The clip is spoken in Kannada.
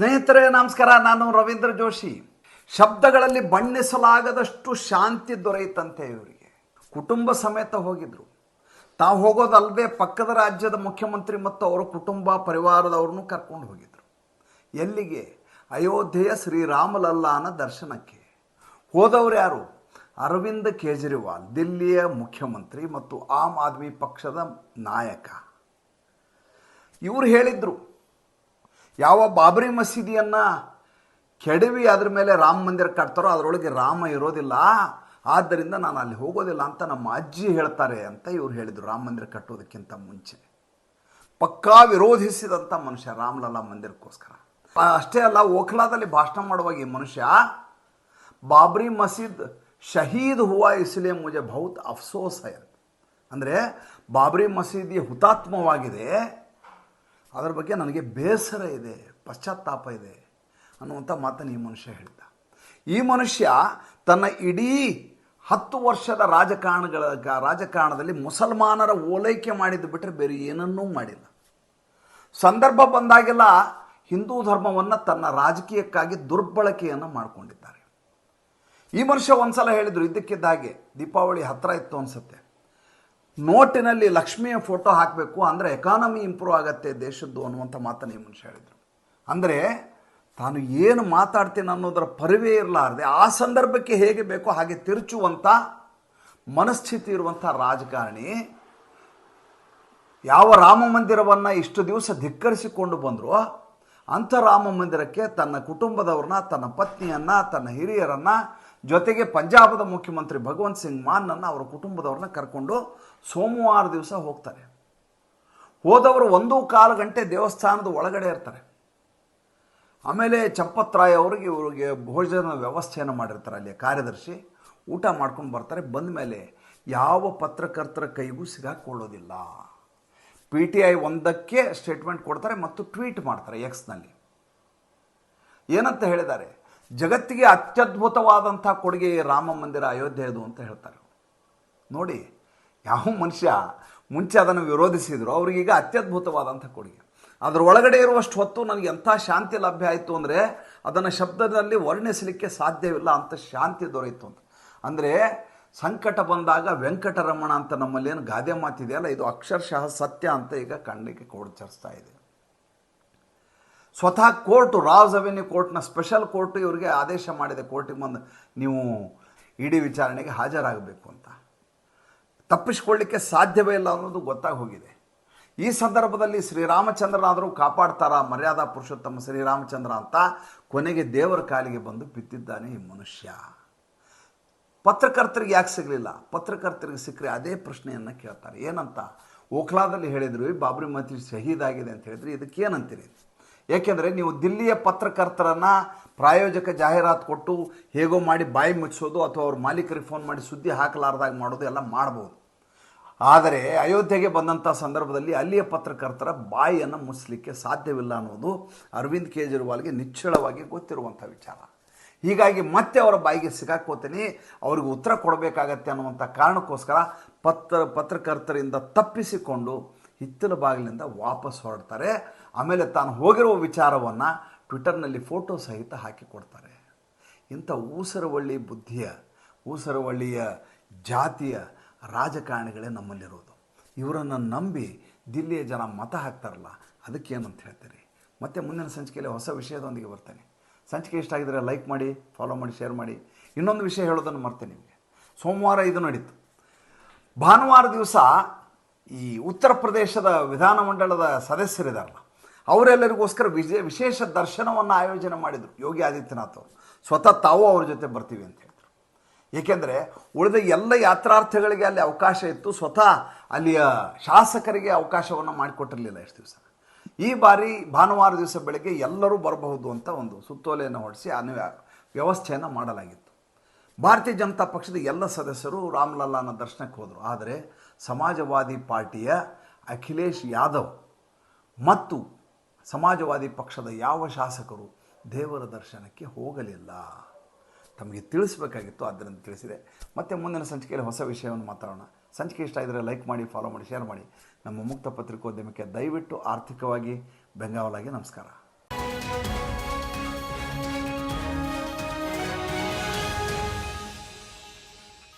ಸ್ನೇಹಿತರೆ, ನಮಸ್ಕಾರ. ನಾನು ರವೀಂದ್ರ ಜೋಶಿ. ಶಬ್ದಗಳಲ್ಲಿ ಬಣ್ಣಿಸಲಾಗದಷ್ಟು ಶಾಂತಿ ದೊರೆಯುತ್ತಂತೆ ಇವರಿಗೆ. ಕುಟುಂಬ ಸಮೇತ ಹೋಗಿದ್ರು. ತಾವು ಹೋಗೋದಲ್ಲದೆ ಪಕ್ಕದ ರಾಜ್ಯದ ಮುಖ್ಯಮಂತ್ರಿ ಮತ್ತು ಅವರ ಕುಟುಂಬ ಪರಿವಾರದವ್ರನ್ನೂ ಕರ್ಕೊಂಡು ಹೋಗಿದ್ರು. ಎಲ್ಲಿಗೆ? ಅಯೋಧ್ಯೆಯ ಶ್ರೀರಾಮಲಲ್ಲಾನ ದರ್ಶನಕ್ಕೆ. ಹೋದವರು ಯಾರು? ಅರವಿಂದ್ ಕೇಜ್ರಿವಾಲ್, ದಿಲ್ಲಿಯ ಮುಖ್ಯಮಂತ್ರಿ ಮತ್ತು ಆಮ್ ಆದ್ಮಿ ಪಕ್ಷದ ನಾಯಕ. ಇವರು ಹೇಳಿದ್ರು ಯಾವ ಬಾಬರಿ ಮಸೀದಿಯನ್ನು ಕೆಡವಿ ಅದ್ರ ಮೇಲೆ ರಾಮ ಮಂದಿರ ಕಟ್ತಾರೋ ಅದರೊಳಗೆ ರಾಮ ಇರೋದಿಲ್ಲ. ಆದ್ದರಿಂದ ನಾನು ಅಲ್ಲಿ ಹೋಗೋದಿಲ್ಲ ಅಂತ ನಮ್ಮ ಅಜ್ಜಿ ಹೇಳ್ತಾರೆ ಅಂತ ಇವ್ರು ಹೇಳಿದರು ರಾಮ ಮಂದಿರ ಕಟ್ಟೋದಕ್ಕಿಂತ ಮುಂಚೆ. ಪಕ್ಕಾ ವಿರೋಧಿಸಿದಂಥ ಮನುಷ್ಯ ರಾಮಲಲ್ಲಾ ಮಂದಿರಕ್ಕೋಸ್ಕರ. ಅಷ್ಟೇ ಅಲ್ಲ, ಓಖ್ಲಾದಲ್ಲಿ ಭಾಷಣ ಮಾಡುವಾಗ ಈ ಮನುಷ್ಯ, ಬಾಬ್ರಿ ಮಸೀದ್ ಶಹೀದ್ ಹುವಾ ಇಸ್ಲೇ ಮುಜೆ ಬಹುತ್ ಅಫ್ಸೋಸ್ ಅಂದರೆ ಬಾಬ್ರಿ ಮಸೀದಿ ಹುತಾತ್ಮವಾಗಿದೆ. ಅದರ ಬಗ್ಗೆ ನನಗೆ ಬೇಸರ ಇದೆ, ಪಶ್ಚಾತ್ತಾಪ ಇದೆ ಅನ್ನುವಂಥ ಮಾತನ್ನು ಈ ಮನುಷ್ಯ ಹೇಳಿದ ಈ ಮನುಷ್ಯ ತನ್ನ ಇಡೀ ಹತ್ತು ವರ್ಷದ ರಾಜಕಾರಣಗಳ ರಾಜಕಾರಣದಲ್ಲಿ ಮುಸಲ್ಮಾನರ ಓಲೈಕೆ ಮಾಡಿದ್ದು ಬಿಟ್ಟರೆ ಬೇರೆ ಏನನ್ನೂ ಮಾಡಿಲ್ಲ. ಸಂದರ್ಭ ಬಂದಾಗೆಲ್ಲ ಹಿಂದೂ ಧರ್ಮವನ್ನು ತನ್ನ ರಾಜಕೀಯಕ್ಕಾಗಿ ದುರ್ಬಳಕೆಯನ್ನು ಮಾಡಿಕೊಂಡಿದ್ದಾರೆ. ಈ ಮನುಷ್ಯ ಒಂದ್ಸಲ ಹೇಳಿದರು ಇದ್ದಕ್ಕಿದ್ದಾಗೆ ದೀಪಾವಳಿ ಹತ್ತಿರ ಇತ್ತು ಅನ್ಸುತ್ತೆ. ನೋಟಿನಲ್ಲಿ ಲಕ್ಷ್ಮಿಯ ಫೋಟೋ ಹಾಕಬೇಕು ಅಂದರೆ ಎಕಾನಮಿ ಇಂಪ್ರೂವ್ ಆಗತ್ತೆ ದೇಶದ್ದು ಅನ್ನುವಂಥ ಮಾತನ್ನು ಈ ಮನುಷ್ಯ ಹೇಳಿದರು. ಅಂದರೆ ತಾನು ಏನು ಮಾತಾಡ್ತೀನಿ ಅನ್ನೋದರ ಪರಿವೇ ಇರಲಾರದೆ ಆ ಸಂದರ್ಭಕ್ಕೆ ಹೇಗೆ ಬೇಕೋ ಹಾಗೆ ತಿರುಚುವಂಥ ಮನಸ್ಥಿತಿ ಇರುವಂಥ ರಾಜಕಾರಣಿ ಯಾವ ರಾಮ ಮಂದಿರವನ್ನು ಇಷ್ಟು ದಿವಸ ಧಿಕ್ಕರಿಸಿಕೊಂಡು ಬಂದರೂ, ಅಂಥ ರಾಮ ಮಂದಿರಕ್ಕೆ ತನ್ನ ಕುಟುಂಬದವ್ರನ್ನ, ತನ್ನ ಪತ್ನಿಯನ್ನು, ತನ್ನ ಹಿರಿಯರನ್ನು ಜೊತೆಗೆ ಪಂಜಾಬದ ಮುಖ್ಯಮಂತ್ರಿ ಭಗವಂತ್ ಸಿಂಗ್ ಮಾನ್ನನ್ನು ಅವರ ಕುಟುಂಬದವ್ರನ್ನ ಕರ್ಕೊಂಡು ಸೋಮವಾರ ದಿವಸ ಹೋಗ್ತಾರೆ. ಹೋದವರು ಒಂದು ಕಾಲು ಗಂಟೆ ದೇವಸ್ಥಾನದ ಒಳಗಡೆ ಇರ್ತಾರೆ. ಆಮೇಲೆ ಚಂಪತ್ರಾಯ್ ಅವರಿಗೆ ಇವರಿಗೆ ಭೋಜನ ವ್ಯವಸ್ಥೆಯನ್ನು ಮಾಡಿರ್ತಾರೆ ಅಲ್ಲಿ ಕಾರ್ಯದರ್ಶಿ. ಊಟ ಮಾಡ್ಕೊಂಡು ಬರ್ತಾರೆ. ಬಂದ ಮೇಲೆ ಯಾವ ಪತ್ರಕರ್ತರ ಕೈಗೂ ಸಿಗಾಕೊಳ್ಳೋದಿಲ್ಲ. ಪಿ ಟಿ ಐ ಒಂದಕ್ಕೆ ಸ್ಟೇಟ್ಮೆಂಟ್ ಕೊಡ್ತಾರೆ ಮತ್ತು ಟ್ವೀಟ್ ಮಾಡ್ತಾರೆ ಎಕ್ಸ್ನಲ್ಲಿ ಏನಂತ ಹೇಳಿದ್ದಾರೆ? ಜಗತ್ತಿಗೆ ಅತ್ಯದ್ಭುತವಾದಂಥ ಕೊಡುಗೆ ರಾಮ ಮಂದಿರ ಅಯೋಧ್ಯೆಯದು ಅಂತ ಹೇಳ್ತಾರೆ. ನೋಡಿ, ಯಾವ ಮನುಷ್ಯ ಮುಂಚೆ ಅದನ್ನು ವಿರೋಧಿಸಿದ್ರು, ಅವ್ರಿಗೀಗ ಅತ್ಯದ್ಭುತವಾದಂಥ ಕೊಡುಗೆ. ಅದರ ಒಳಗಡೆ ಇರುವಷ್ಟು ಹೊತ್ತು ನನಗೆ ಎಂಥ ಶಾಂತಿ ಲಭ್ಯ ಆಯಿತು ಅಂದರೆ ಅದನ್ನು ಶಬ್ದದಲ್ಲಿ ವರ್ಣಿಸಲಿಕ್ಕೆ ಸಾಧ್ಯವಿಲ್ಲ ಅಂತ ಶಾಂತಿ ದೊರೆಯಿತು ಅಂತ. ಅಂದರೆ, ಸಂಕಟ ಬಂದಾಗ ವೆಂಕಟರಮಣ ಅಂತ ನಮ್ಮಲ್ಲಿ ಏನು ಗಾದೆ ಮಾತಿದೆಯಲ್ಲ, ಇದು ಅಕ್ಷರಶಃ ಸತ್ಯ ಅಂತ ಈಗ ಕಣ್ಣಿಗೆ ಕೋಡ್ಚರಿಸ್ತಾ ಇದೆ. ಸ್ವತಃ ಕೋರ್ಟು ರಾಲ್ಸ್ ಅವೆನ್ಯೂ ಕೋರ್ಟ್ನ ಸ್ಪೆಷಲ್ ಕೋರ್ಟ್ ಇವರಿಗೆ ಆದೇಶ ಮಾಡಿದೆ. ಕೋರ್ಟಿಗೆ ಬಂದು ನೀವು ಇಡೀ ವಿಚಾರಣೆಗೆ ಹಾಜರಾಗಬೇಕು ಅಂತ. ತಪ್ಪಿಸ್ಕೊಳ್ಳಿಕ್ಕೆ ಸಾಧ್ಯವೇ ಇಲ್ಲ ಅನ್ನೋದು ಗೊತ್ತಾಗಿ ಹೋಗಿದೆ ಈ ಸಂದರ್ಭದಲ್ಲಿ ಶ್ರೀರಾಮಚಂದ್ರನಾದರೂ ಕಾಪಾಡ್ತಾರ? ಮರ್ಯಾದಾ ಪುರುಷೋತ್ತಮ ಶ್ರೀರಾಮಚಂದ್ರ ಅಂತ ಕೊನೆಗೆ ದೇವರ ಕಾಲಿಗೆ ಬಂದು ಬಿತ್ತಿದ್ದಾನೆ ಈ ಮನುಷ್ಯ. ಪತ್ರಕರ್ತರಿಗೆ ಯಾಕೆ ಸಿಗಲಿಲ್ಲ? ಪತ್ರಕರ್ತರಿಗೆ ಸಿಕ್ಕರೆ ಅದೇ ಪ್ರಶ್ನೆಯನ್ನು ಕೇಳ್ತಾರೆ. ಏನಂತ? ಓಖ್ಲಾದಲ್ಲಿ ಹೇಳಿದ್ರು ಬಾಬ್ರಿ ಮಸೀದ್ ಶಹೀದ್ ಆಗಿದೆ ಅಂತ ಹೇಳಿದ್ರೆ. ಇದಕ್ಕೆ ಏನಂತೀರಿ ಏಕೆಂದರೆ ನೀವು ದಿಲ್ಲಿಯ ಪತ್ರಕರ್ತರನ್ನು ಪ್ರಾಯೋಜಕ ಜಾಹೀರಾತು ಕೊಟ್ಟು ಹೇಗೋ ಮಾಡಿ ಬಾಯಿ ಮುಚ್ಚಿಸೋದು ಅಥವಾ ಅವ್ರ ಮಾಲೀಕರಿಗೆ ಫೋನ್ ಮಾಡಿ ಸುದ್ದಿ ಹಾಕಲಾರ್ದಾಗ ಮಾಡೋದು ಎಲ್ಲ ಮಾಡ್ಬೋದು. ಆದರೆ ಅಯೋಧ್ಯೆಗೆ ಬಂದಂಥ ಸಂದರ್ಭದಲ್ಲಿ ಅಲ್ಲಿಯ ಪತ್ರಕರ್ತರ ಬಾಯಿಯನ್ನು ಮುಚ್ಚಲಿಕ್ಕೆ ಸಾಧ್ಯವಿಲ್ಲ ಅನ್ನೋದು ಅರವಿಂದ್ ಕೇಜ್ರಿವಾಲ್ಗೆ ನಿಚ್ಚಳವಾಗಿ ಗೊತ್ತಿರುವಂಥ ವಿಚಾರ. ಹೀಗಾಗಿ ಮತ್ತೆ ಅವರ ಬಾಯಿಗೆ ಸಿಗಾಕೋತೀನಿ ಅವ್ರಿಗೆ ಉತ್ತರ ಕೊಡಬೇಕಾಗತ್ತೆ ಅನ್ನುವಂಥ ಕಾರಣಕ್ಕೋಸ್ಕರ ಪತ್ರ, ಪತ್ರಕರ್ತರಿಂದ ತಪ್ಪಿಸಿಕೊಂಡು ಹಿತ್ತಲ ಬಾಗಿಲಿಂದ ವಾಪಸ್ ಹೊರಡ್ತಾರೆ. ಆಮೇಲೆ ತಾನು ಹೋಗಿರುವ ವಿಚಾರವನ್ನು ಟ್ವಿಟರ್ನಲ್ಲಿ ಫೋಟೋ ಸಹಿತ ಹಾಕಿಕೊಡ್ತಾರೆ. ಇಂಥ ಊಸರವಳ್ಳಿ ಬುದ್ಧಿಯ, ಊಸರವಳ್ಳಿಯ ಜಾತಿಯ ರಾಜಕಾರಣಿಗಳೇ ನಮ್ಮಲ್ಲಿರೋದು. ಇವರನ್ನು ನಂಬಿ ದಿಲ್ಲಿಯ ಜನ ಮತ ಹಾಕ್ತಾರಲ್ಲ ಅದಕ್ಕೇನಂತ ಹೇಳ್ತೀರಿ? ಮತ್ತೆ ಮುಂದಿನ ಸಂಚಿಕೆಯಲ್ಲಿ ಹೊಸ ವಿಷಯದೊಂದಿಗೆ ಬರ್ತೇನೆ. ಸಂಚಿಕೆ ಇಷ್ಟ ಆಗಿದ್ರೆ ಲೈಕ್ ಮಾಡಿ, ಫಾಲೋ ಮಾಡಿ, ಶೇರ್ ಮಾಡಿ. ಇನ್ನೊಂದು ವಿಷಯ ಹೇಳೋದನ್ನು ಮರ್ತೇನೆ ನಿಮಗೆ. ಸೋಮವಾರ ಇದು ನಡೀತು. ಭಾನುವಾರ ದಿವಸ ಈ ಉತ್ತರ ಪ್ರದೇಶದ ವಿಧಾನಮಂಡಲದ ಸದಸ್ಯರಿದಾರಲ್ಲ, ಅವರೆಲ್ಲರಿಗೋಸ್ಕರ ವಿಜಯ ವಿಶೇಷ ದರ್ಶನವನ್ನು ಆಯೋಜನೆ ಮಾಡಿದರು ಯೋಗಿ ಆದಿತ್ಯನಾಥ್ ಅವರು. ಸ್ವತಃ ತಾವು ಅವ್ರ ಜೊತೆ ಬರ್ತೀವಿ ಅಂತ ಹೇಳಿದ್ರು. ಏಕೆಂದರೆ ಉಳಿದ ಎಲ್ಲ ಯಾತ್ರಾರ್ಥಿಗಳಿಗೆ ಅಲ್ಲಿ ಅವಕಾಶ ಇತ್ತು. ಸ್ವತಃ ಅಲ್ಲಿಯ ಶಾಸಕರಿಗೆ ಅವಕಾಶವನ್ನು ಮಾಡಿಕೊಟ್ಟಿರಲಿಲ್ಲ ಎಷ್ಟು ದಿವಸ. ಈ ಬಾರಿ ಭಾನುವಾರ ದಿವಸ ಬೆಳಗ್ಗೆ ಎಲ್ಲರೂ ಬರಬಹುದು ಅಂತ ಒಂದು ಸುತ್ತೋಲೆಯನ್ನು ಹೊಡೆಸಿ ಅನು ವ್ಯವಸ್ಥೆಯನ್ನು ಮಾಡಲಾಗಿತ್ತು. ಭಾರತೀಯ ಜನತಾ ಪಕ್ಷದ ಎಲ್ಲ ಸದಸ್ಯರು ರಾಮ್ಲಲ್ಲಾನ ದರ್ಶನಕ್ಕೆ ಹೋದರು. ಆದರೆ ಸಮಾಜವಾದಿ ಪಾರ್ಟಿಯ ಅಖಿಲೇಶ್ ಯಾದವ್ ಮತ್ತು ಸಮಾಜವಾದಿ ಪಕ್ಷದ ಯಾವ ಶಾಸಕರು ದೇವರ ದರ್ಶನಕ್ಕೆ ಹೋಗಲಿಲ್ಲ? ತಮಗೆ ತಿಳಿಸಬೇಕಾಗಿತ್ತು, ಆದ್ದರಿಂದ ತಿಳಿಸಿದೆ. ಮತ್ತೆ ಮುಂದಿನ ಸಂಚಿಕೆಯಲ್ಲಿ ಹೊಸ ವಿಷಯವನ್ನು ಮಾತಾಡೋಣ. ಸಂಚಿಕೆ ಇಷ್ಟ ಇದ್ದರೆ ಲೈಕ್ ಮಾಡಿ ಫಾಲೋ ಮಾಡಿ ಶೇರ್ ಮಾಡಿ. ನಮ್ಮ ಮುಕ್ತ ಪತ್ರಿಕೋದ್ಯಮಕ್ಕೆ ದಯವಿಟ್ಟು ಆರ್ಥಿಕವಾಗಿ ಬೆಂಗಾವಲಾಗಿ ನಮಸ್ಕಾರ.